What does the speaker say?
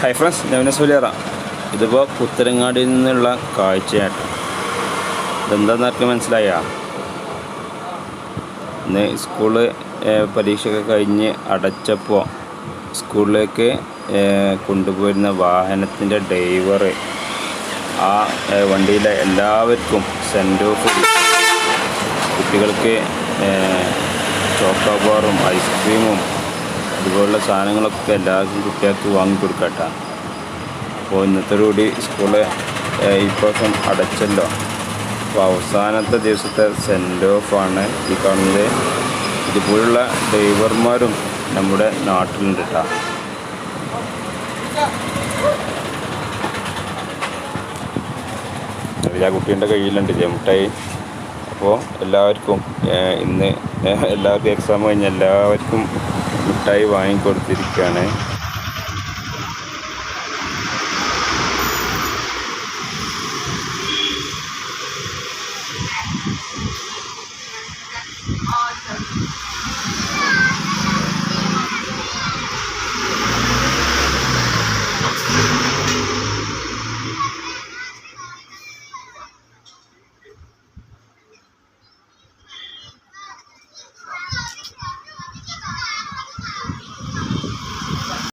Hi friends നവന സുലേറ ഇതിപ്പോൾ പുത്തരങ്ങാടിയിൽ നിന്നുള്ള കാഴ്ചയായിട്ട് ഇതെന്താന്ന് ആർക്ക് മനസ്സിലായ? ഇന്ന് സ്കൂൾ പരീക്ഷയൊക്കെ കഴിഞ്ഞ് അടച്ചപ്പോൾ സ്കൂളിലേക്ക് കൊണ്ടുപോയിരുന്ന വാഹനത്തിന്റെ ഡ്രൈവർ ആ വണ്ടിയിലെ എല്ലാവർക്കും സെൻഡ് ഓഫ് കുട്ടികൾക്ക് ചോക്കോബാറും ഐസ്ക്രീമും അതുപോലുള്ള സാധനങ്ങളൊക്കെ എല്ലാവർക്കും കുട്ടികൾക്ക് വാങ്ങിക്കൊടുക്കട്ടെ അപ്പോൾ ഇന്നത്തെ കൂടി സ്കൂൾ ഇപ്രാവശ്യം അടച്ചല്ലോ. അപ്പോൾ അവസാനത്തെ ദിവസത്തെ സെൻഡ് ഓഫാണ് ഈ കാണുന്നത്. ഇതുപോലുള്ള ഡ്രൈവർമാരും നമ്മുടെ നാട്ടിലുണ്ട് കേട്ടോ ആ കുട്ടീന്റെ കയ്യിലുണ്ട് ജമുട്ടായി അപ്പോൾ എല്ലാവർക്കും ഇന്ന് എല്ലാവർക്കും എക്സാം കഴിഞ്ഞ് എല്ലാവർക്കും മിഠായി വാങ്ങിക്കൊടുത്തിരിക്കുകയാണ്